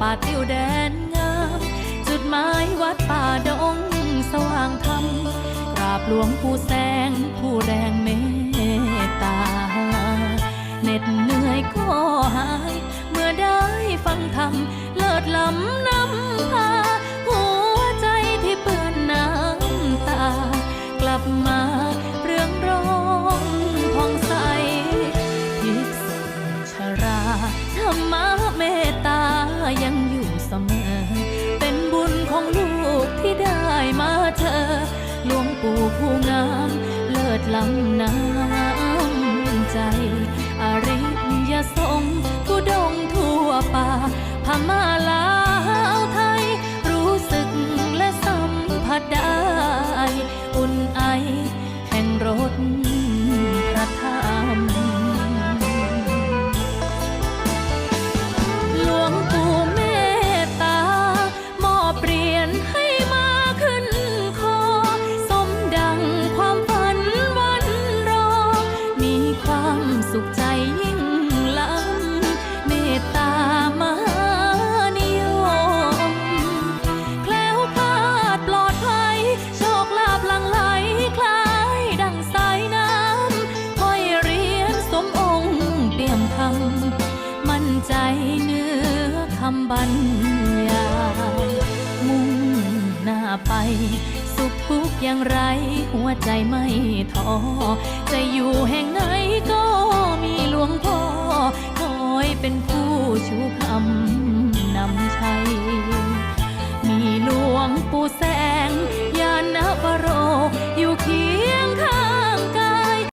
ป่าติวแดนงาม จุดหมายวัดป่าดงสว่างธรรมกราบหลวงผู้แสงผู้แรงเมตตาเหน็ดเหนื่อยก็หาย เมื่อได้ฟังธรรมเลิศล้ำนำพา ปู่ผู้งาม เลิศล้ำน้ำใจอริยสงฆ์ มคำมั่นใจเนื้อคำบรรยายมุ่งหน้าไป สุขทุกอย่างไร หัวใจไม่ท้อ จะอยู่แห่งไหนก็มีหลวงพ่อคอยเป็นผู้ชูคำ